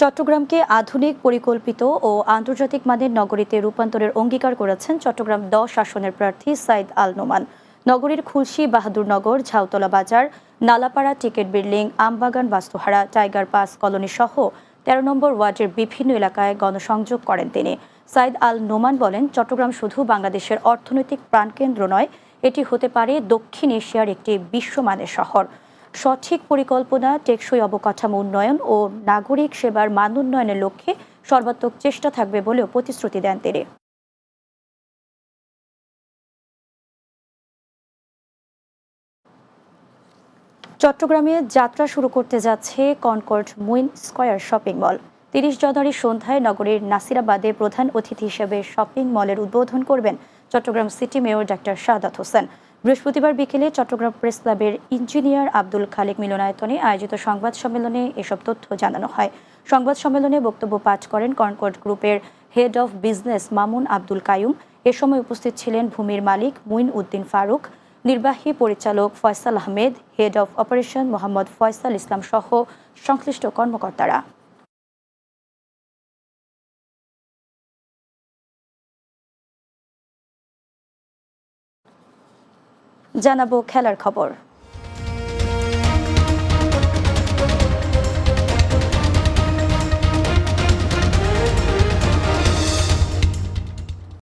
চট্টগ্রামকে আধুনিক, পরিকল্পিত ও আন্তর্জাতিক মানের নগরীতে রূপান্তরের অঙ্গীকার করেছেন চট্টগ্রাম দশ আসনের প্রার্থী সাইদ আল নোমান। নগরীর Khulshi Bahadurnagar Jhautala Bazar, Nalapara ticket building, Ambagan Bastuhara, tiger pass colony সহ তেরো নম্বর ওয়ার্ডের বিভিন্ন এলাকায় গণসংযোগ করেন তিনি। সাইদ আল নোমান বলেন, চট্টগ্রাম শুধু বাংলাদেশের অর্থনৈতিক প্রাণকেন্দ্র নয়, এটি হতে পারে দক্ষিণ এশিয়ার একটি বিশ্বমানের শহর। সঠিক পরিকল্পনা, টেকসই অবকাঠামো উন্নয়ন ও নাগরিক সেবার মান উন্নয়নের লক্ষ্যে সর্বাত্মক চেষ্টা থাকবে বলেও প্রতিশ্রুতি দেন তিনি। চট্টগ্রামে যাত্রা শুরু করতে যাচ্ছে Concord Moin square shopping mall. তিরিশ জানুয়ারি সন্ধ্যায় নগরীর নাসিরাবাদে প্রধান অতিথি হিসেবে শপিং মলের উদ্বোধন করবেন Chattogram city mayor doctor Shahadat Hossain. বৃহস্পতিবার বিকেলে চট্টগ্রাম প্রেস ক্লাবের ইঞ্জিনিয়ার আব্দুল খালেক মিলনায়তনে আয়োজিত সংবাদ সম্মেলনে এসব তথ্য জানানো হয়। সংবাদ সম্মেলনে বক্তব্য পাঠ করেন কনকর্ড গ্রুপের head of business Mamun Abdul Kayum. এ সময় উপস্থিত ছিলেন ভূমির মালিক মুইন উদ্দিন ফারুক, নির্বাহী পরিচালক Faisal Ahmed, head of operation Mohammad Faisal Islam সহ সংশ্লিষ্ট কর্মকর্তারা। জানাব খেলার খবর।